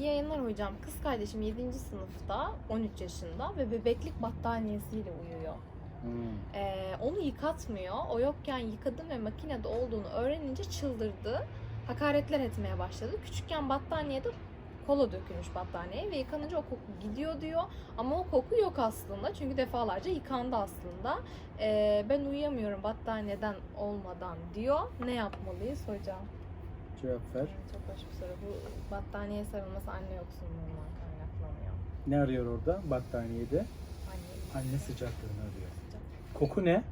İyi yayınlar hocam. Kız kardeşim 7. sınıfta 13 yaşında ve bebeklik battaniyesiyle uyuyor. Hmm. Ee, onu yıkatmıyor. O yokken yıkadım ve makinede olduğunu öğrenince çıldırdı. Hakaretler etmeye başladı. Küçükken battaniyede kola dökülmüş battaniyeye ve yıkanınca o koku gidiyor diyor. Ama o koku yok aslında çünkü defalarca yıkandı aslında. Ee, ben uyuyamıyorum battaniyeden olmadan diyor. Ne yapmalıyız hocam? Cevap ver. Çok hoş bir soru. Bu battaniye sarılması anne yoksunluğundan kaynaklanıyor. Ne arıyor orada battaniyede? Anne, Anne sıcaklığını arıyor. Koku ne?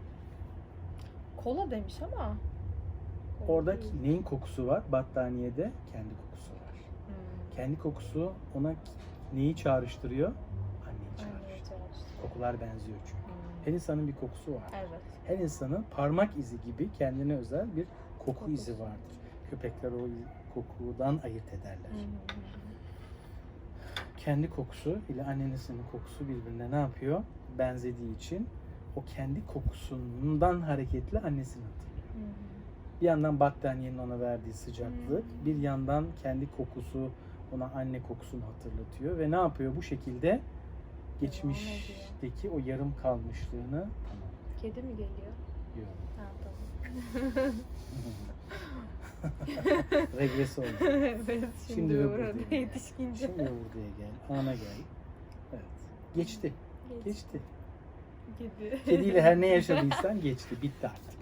Kola demiş ama. kola Orada değil. neyin kokusu var? Battaniyede kendi kokusu var. Hmm. Kendi kokusu ona neyi çağrıştırıyor? Anneyi çağrıştırıyor. çağrıştı. Kokular benziyor çünkü. Hmm. Her insanın bir kokusu var. Evet. Her insanın parmak izi gibi kendine özel bir koku Kokusu. izi vardır. Köpekler o kokudan ayırt ederler. Kendi kokusu ile annenin kokusu birbirine ne yapıyor? Benzediği için o kendi kokusundan hareketle annesini hatırlıyor. Bir yandan battaniyenin ona verdiği sıcaklık, Hmm. bir yandan kendi kokusu ona anne kokusunu hatırlatıyor ve ne yapıyor bu şekilde geçmişteki o yarım kalmışlığını tamam Kedi mi geliyor? diyor. Ha tamam. Regres oldu. evet Şimdi şimdi, burada. yetişkince. Şimdi buraya gel, ana gel. Evet. Geçti, geçti. Kedi. Kediyle her ne yaşadıysan geçti, bitti artık.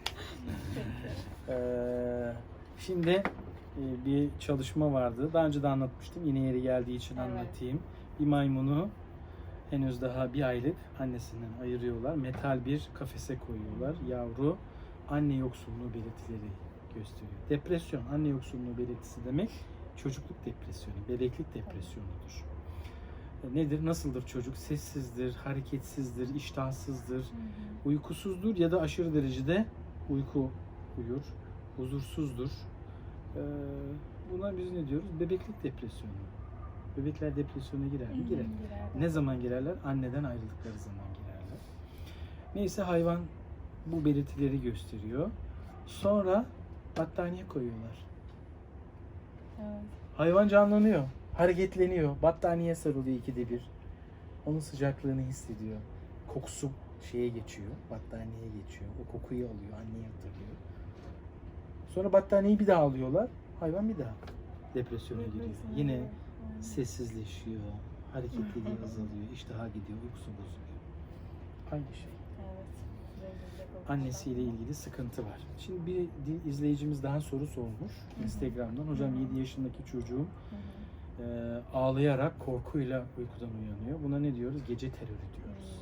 Ee, şimdi e, bir çalışma vardı. Daha önce de anlatmıştım. Yine yeri geldiği için Evet. anlatayım. Bir maymunu henüz daha bir aylık annesinden ayırıyorlar. Metal bir kafese koyuyorlar. Yavru anne yoksunluğu belirtileri gösteriyor. Depresyon, anne yoksunluğu belirtisi demek çocukluk depresyonu, bebeklik depresyonudur. E, Nedir? Nasıldır çocuk? Sessizdir, hareketsizdir, iştahsızdır, uykusuzdur ya da aşırı derecede uyku uyur, huzursuzdur. Ee, buna biz ne diyoruz? Bebeklik depresyonu. Bebekler depresyona girer mi? Girer. Ne zaman girerler? Anneden ayrıldıkları zaman girerler. Neyse hayvan bu belirtileri gösteriyor. Sonra battaniye koyuyorlar. Evet. Hayvan canlanıyor, hareketleniyor, battaniye sarılıyor ikide bir. Onun sıcaklığını hissediyor. Kokusu şeye geçiyor, battaniyeye geçiyor. O kokuyu alıyor, anneyi hatırlıyor. Sonra battaniyeyi bir daha alıyorlar, hayvan bir daha depresyona giriyor. Yine sessizleşiyor, hareketliliği azalıyor, iştaha gidiyor, uykusu bozuluyor. Aynı şey. Evet. Annesiyle ilgili sıkıntı var. Şimdi bir izleyicimiz daha soru sormuş. Instagram'dan. Hocam Hı hı. 7 yaşındaki çocuğum e, ağlayarak korkuyla uykudan uyanıyor. Buna ne diyoruz? Gece terörü diyoruz.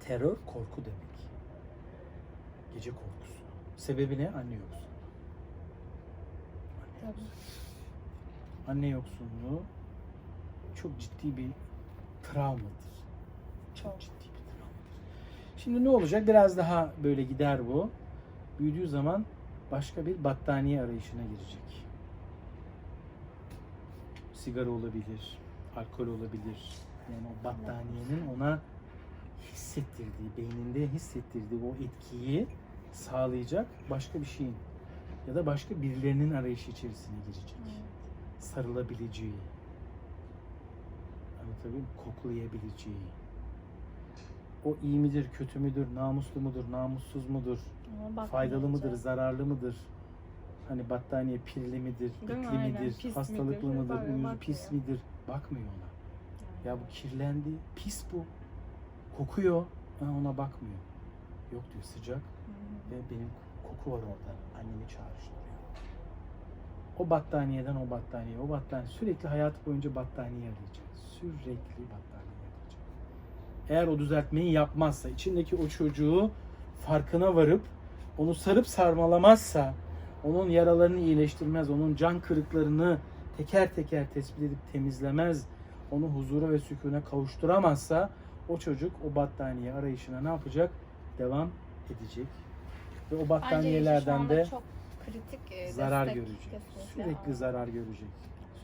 Terör korku demek. Gece korkusu. Sebebi ne? Anne yoksunluğu. Anne Tabii. yoksunluğu. Anne yoksunluğu çok ciddi bir travmadır. Çok Çok. ciddi. Şimdi ne olacak? Biraz daha böyle gider bu. Büyüdüğü zaman başka bir battaniye arayışına girecek. Sigara olabilir, alkol olabilir. Yani o battaniyenin ona hissettirdiği, beyninde hissettirdiği o etkiyi sağlayacak başka bir şeyin ya da başka birilerinin arayışı içerisine girecek. Evet. Sarılabileceği, anlatabiliyor muyum? Koklayabileceği. O iyi midir, kötü müdür, namuslu mudur, namussuz mudur, faydalı mıdır, zararlı mıdır? Hani battaniye pirli midir, Değil mi? ipli Aynen. midir, Pis hastalıklı midir? mıdır, Bakmıyor, uyuz, pis midir? Bakmıyor ona. Ya bu kirlendi, pis bu. Kokuyor. Ha, ona bakmıyor. Yok diyor sıcak ve benim koku var orada. Annemi çağrıştırıyor. O battaniyeden o battaniye, o battaniye. Sürekli hayatı boyunca battaniye arayacak. Sürekli battaniye. Eğer o düzeltmeyi yapmazsa, içindeki o çocuğu farkına varıp onu sarıp sarmalamazsa, onun yaralarını iyileştirmez, onun can kırıklarını teker teker tespit edip temizlemez, onu huzura ve sükûne kavuşturamazsa o çocuk o battaniye arayışına ne yapacak? Devam edecek. Ve o battaniyelerden de çok kritik e, zarar görecek. kesinlikle Sürekli zarar görecek.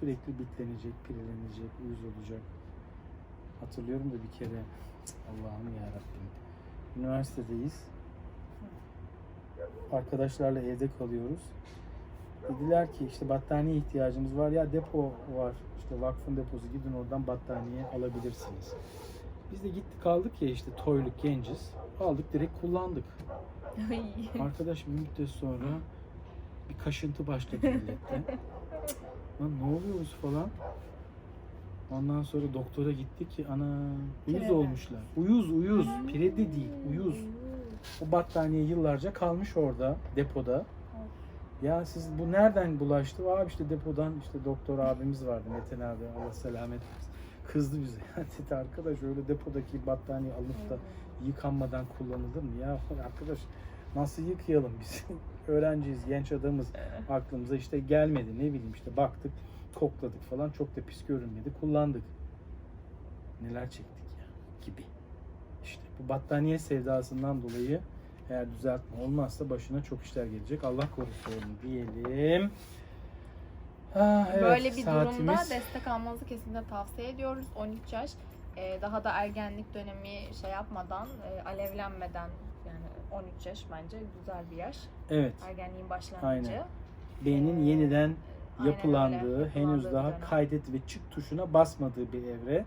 Sürekli bitlenecek, pirelenecek, uyuz olacak. Hatırlıyorum da bir kere Allah'ım ya Rabbim. Üniversitedeyiz. Arkadaşlarla evde kalıyoruz. Dediler ki işte battaniye ihtiyacımız var ya depo var işte vakfın deposu gidin oradan battaniye alabilirsiniz. Biz de gittik aldık ya işte toyluk genciz. Aldık direkt kullandık. Arkadaş bir müddet sonra bir kaşıntı başladı millette. Lan ne oluyoruz falan. Ondan sonra doktora gittik ki ana uyuz Pirede. olmuşlar. Uyuz uyuz. Pire de değil uyuz. O battaniye yıllarca kalmış orada depoda. Ya siz bu nereden bulaştı? Abi işte depodan işte doktor abimiz vardı Metin abi Allah selamet versin. Kızdı bize. Ya dedi arkadaş öyle depodaki battaniye alıp da yıkanmadan kullanılır mı? Ya arkadaş nasıl yıkayalım biz? Öğrenciyiz, genç adamız. Aklımıza işte gelmedi. Ne bileyim işte baktık, kokladık falan. Çok da pis görünmedi. Kullandık. Neler çektik ya gibi. İşte bu battaniye sevdasından dolayı eğer düzeltme olmazsa başına çok işler gelecek. Allah korusun diyelim. Ah, evet, Böyle bir durumda saatimiz- destek almanızı kesinlikle tavsiye ediyoruz. 13 yaş e, daha da ergenlik dönemi şey yapmadan, e, alevlenmeden yani 13 yaş bence güzel bir yaş. Evet. Ergenliğin başlangıcı. Aynen. Beynin yeniden Aynen yapılandığı, henüz daha kaydet ve çık tuşuna basmadığı bir evre.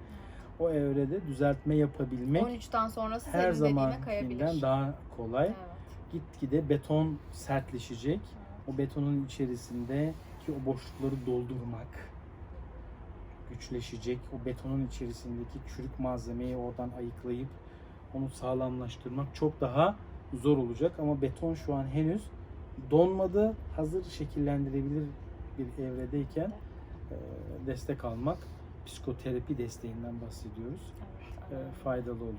O evrede düzeltme yapabilmek 13'ten sonrası her zamankinden daha kolay. Evet. Gitgide beton sertleşecek. O betonun içerisinde ki o boşlukları doldurmak güçleşecek. O betonun içerisindeki çürük malzemeyi oradan ayıklayıp onu sağlamlaştırmak çok daha zor olacak ama beton şu an henüz donmadı. Hazır şekillendirebilir bir evredeyken e, destek almak, psikoterapi desteğinden bahsediyoruz. E, faydalı olur.